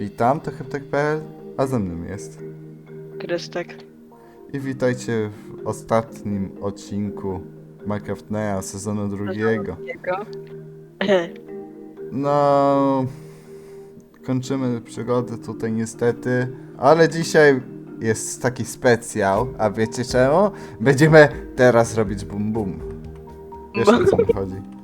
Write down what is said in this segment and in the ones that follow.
Witam, to Heptek.pl, a ze mną jest. Krystek. I witajcie w ostatnim odcinku Minecraft Nea sezonu drugiego. No, kończymy przygodę tutaj niestety, ale dzisiaj jest taki specjal, a wiecie czemu? Będziemy teraz robić bum bum. Wiesz o co mi chodzi?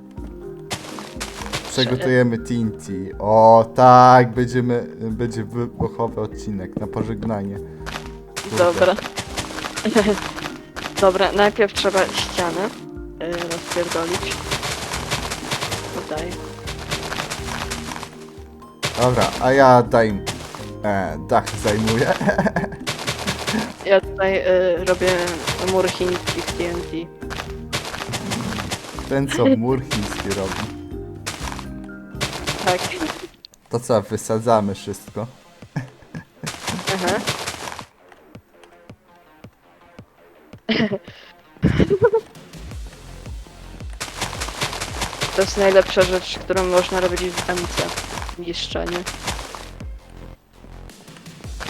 Przygotujemy TNT. O tak, będziemy, będzie wybuchowy odcinek na pożegnanie. Kurde. Dobra. Dobra, najpierw trzeba ścianę y, rozpierdolić. Tutaj. Dobra, a ja daj e, dach zajmuję. Ja tutaj y, robię mur chiński w TNT. Ten co mur chiński robi. Tak. To co, wysadzamy wszystko. Aha. To jest najlepsza rzecz, którą można robić w MC. Niszczenie.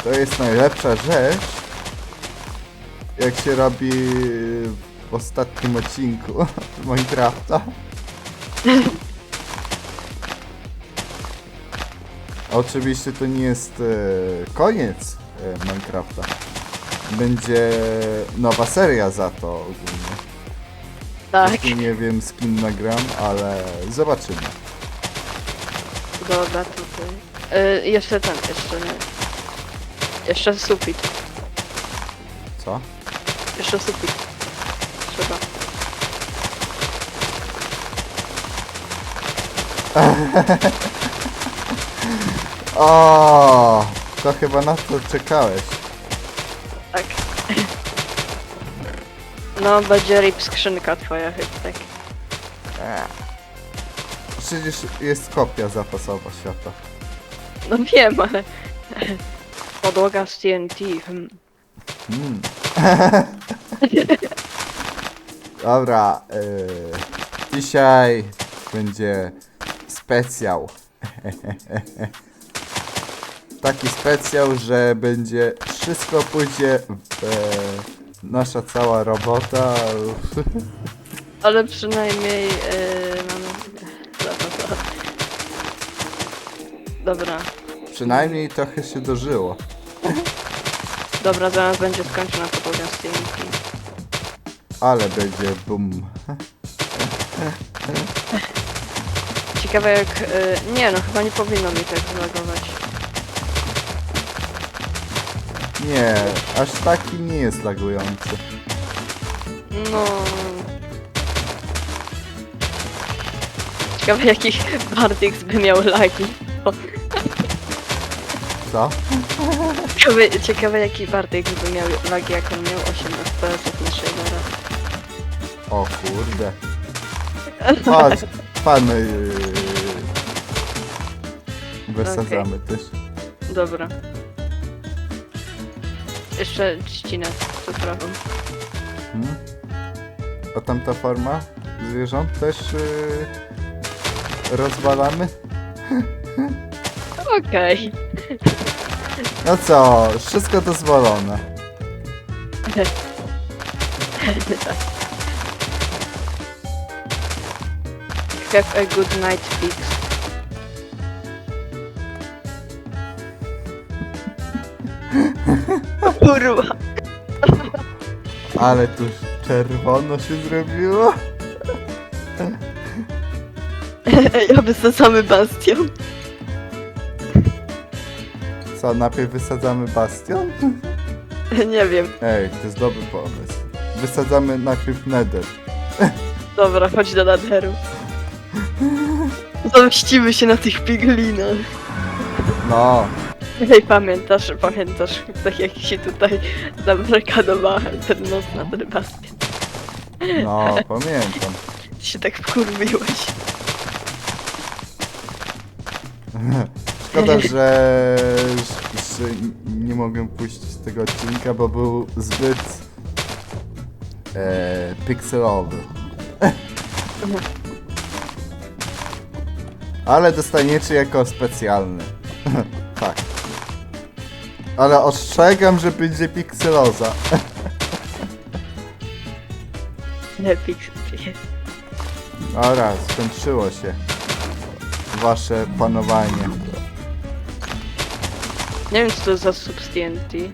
To jest najlepsza rzecz, jak się robi w ostatnim odcinku Minecrafta. Oczywiście to nie jest e, koniec e, Minecrafta. Będzie nowa seria za to ogólnie. Tak. Jeszcze nie wiem z kim nagram, ale zobaczymy. Dobra, tutaj. Y, jeszcze ten, jeszcze nie. Jeszcze sufit. Co? Jeszcze sufit. Trzeba. O, to chyba na to czekałeś. Tak. No, będzie rip skrzynka twoja chyba, tak. Przecież jest kopia zapasowa świata. No wiem, ale... Podłoga z TNT. Hmm. Mm. Dobra, yy, dzisiaj będzie specjał. Taki specjał, że będzie wszystko pójdzie w, e, nasza cała robota. Ale przynajmniej yy, mamy... Dobra, Dobra, Przynajmniej trochę się dożyło. dobra, zaraz będzie skończona podłoga z TNT. Ale będzie boom. Ciekawe jak... Yy, nie no, chyba nie powinno mi tak zlagować. Nie, aż taki nie jest lagujący. No... Ciekawe jakich Bartix by miał lagi. O, Co? Ciekawe, ciekawe jaki Bartek by miał lagi, jak on miał 8 FPS na shadera. O kurde. Chodź, pan yy, wysadzamy też. Dobra. Jeszcze trzcinę co prawą. Hmm? A tamta forma zwierząt też yy, rozwalamy? Okej. No co, wszystko dozwolone. Have a good night fix. Kurwa. Ale tu czerwono się zrobiło. Ja wysadzamy bastion. Co, najpierw wysadzamy bastion? Nie wiem. Ej, to jest dobry pomysł. Wysadzamy najpierw nether. Dobra, chodź do laderu. Zamścimy się na tych piglinach. No, Hej, pamiętasz, pamiętasz, tak jak się tutaj zabarykadowałem ten nos na ten bastion. no, pamiętam. Ty się tak wkurwiłeś. Szkoda, że, że nie mogłem puścić tego odcinka, bo był zbyt e, pikselowy. Ale dostaniecie jako specjalny. Tak. Ale ostrzegam, że będzie pikseloza. Lepiej. Dobra, skończyło się. Wasze panowanie. Nie wiem co to za substienty.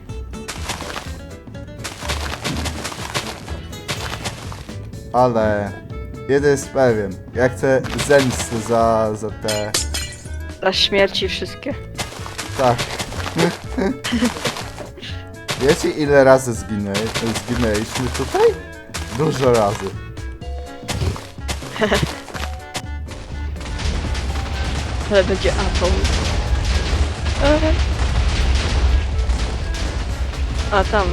Ale jeden jest pewien. Ja chcę zemsty za, za te... Za śmierci wszystkie. Tak. Wiecie ile razy zginę, zginęliśmy tutaj? Dużo razy. Ale będzie atom. Eee. A tam.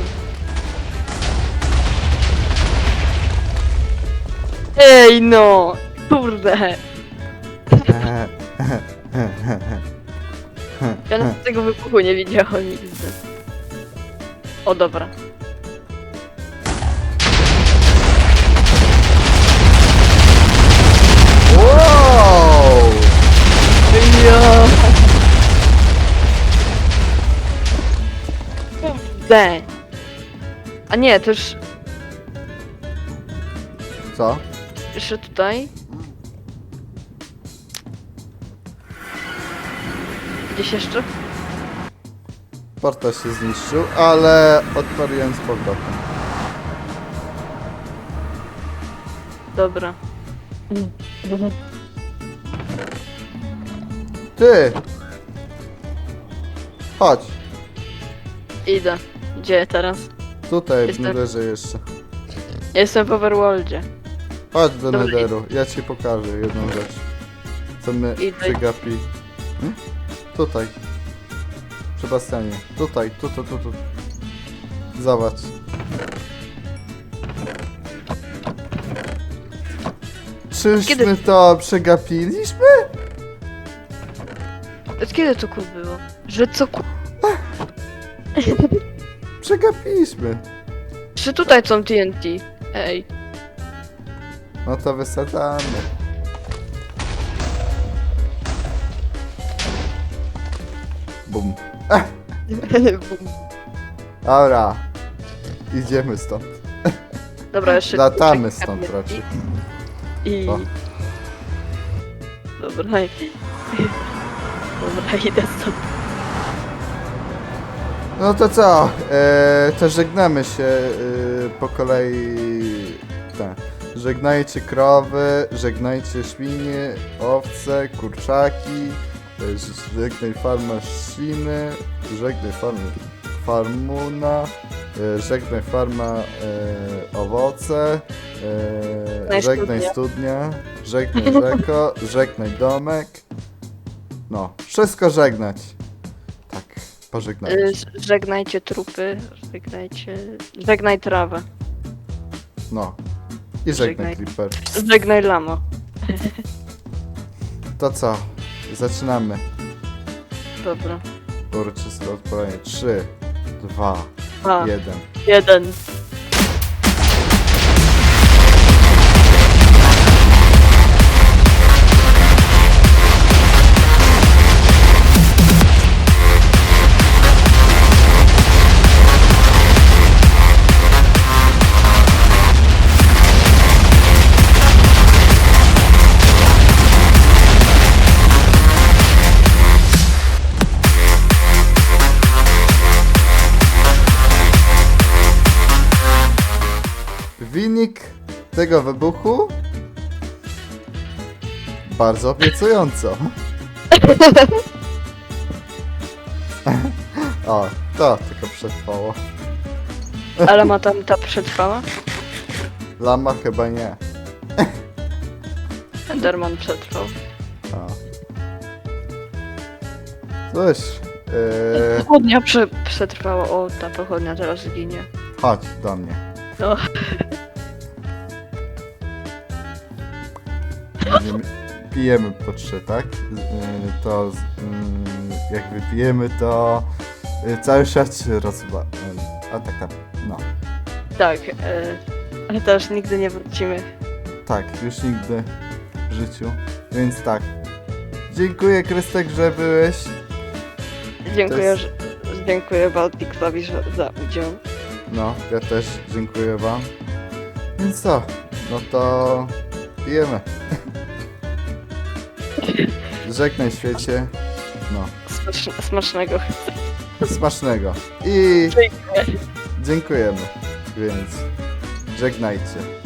Ej no! Kurde! Ja nawet tego wybuchu nie widziałem nigdy. O dobra. wow! Ja. Kurde. A nie, to już Co? jeszcze tutaj. Gdzieś jeszcze? Portal się zniszczył, ale odpaliłem z powrotem. Dobra. Ty! Chodź, Idę. Gdzie teraz? tutaj w Jestem. Netherze jeszcze. Jestem w Overworldzie. Chodź do Dobra, Netheru, ja ci pokażę jedną rzecz. Co my Idę. przegapi. Hmm? Tutaj. Przy basenie. Tutaj, tu, tu, tu, tu. Zobacz. Czyżmy Kiedy- to przegapiliśmy? Od kiedy to kur było? Że co. Przegapiliśmy. Że tutaj są TNT. Ej. No to wysadzamy. Bum. Dobra. Idziemy stąd. Dobra, jeszcze... Latamy stąd raczej. I... Co? Dobra. i- Dobra, idę stąd. No to co? E, to żegnamy się e, po kolei. Tak. Żegnajcie krowy, żegnajcie świnie, owce, kurczaki, żegnaj farma świny, żegnaj farma farmuna, e, żegnaj farma e, owoce, e, Żegnaj studnia, żegnaj rzeko, żegnaj domek. No, wszystko żegnać. Tak, pożegnajcie. Y, Żegnajcie trupy, żegnajcie... Żegnaj trawę. No. I żegnaj Żegnaj. Creeper. Żegnaj lamo. To co? Zaczynamy. Dobra. Uroczyste odpalenie. 3, 2, Dwa, 1. jeden. Wynik tego wybuchu bardzo obiecująco. o, to tylko przetrwało. Ale ma tam ta przetrwała? Lama chyba nie. Enderman przetrwał. O. Cóż, yy, Pochodnia prze przetrwała. O, ta pochodnia teraz zginie. chodź do mnie. No. Będziemy, pijemy po trzy, tak? Yy, To yy, jak wypijemy, to yy, cały świat się rozba... yy, A tak, tak, no. Tak, ale też nigdy nie wrócimy. Tak, już nigdy w życiu. Więc tak. Dziękuję Krystek, że byłeś. Dziękuję, jest- że, dziękuję Baltixowi że- za udział. No, ja też dziękuję wam. Więc co? No to pijemy. Żegnaj świecie. No, Smacz, smacznego. smacznego. I dziękujemy. Więc żegnajcie.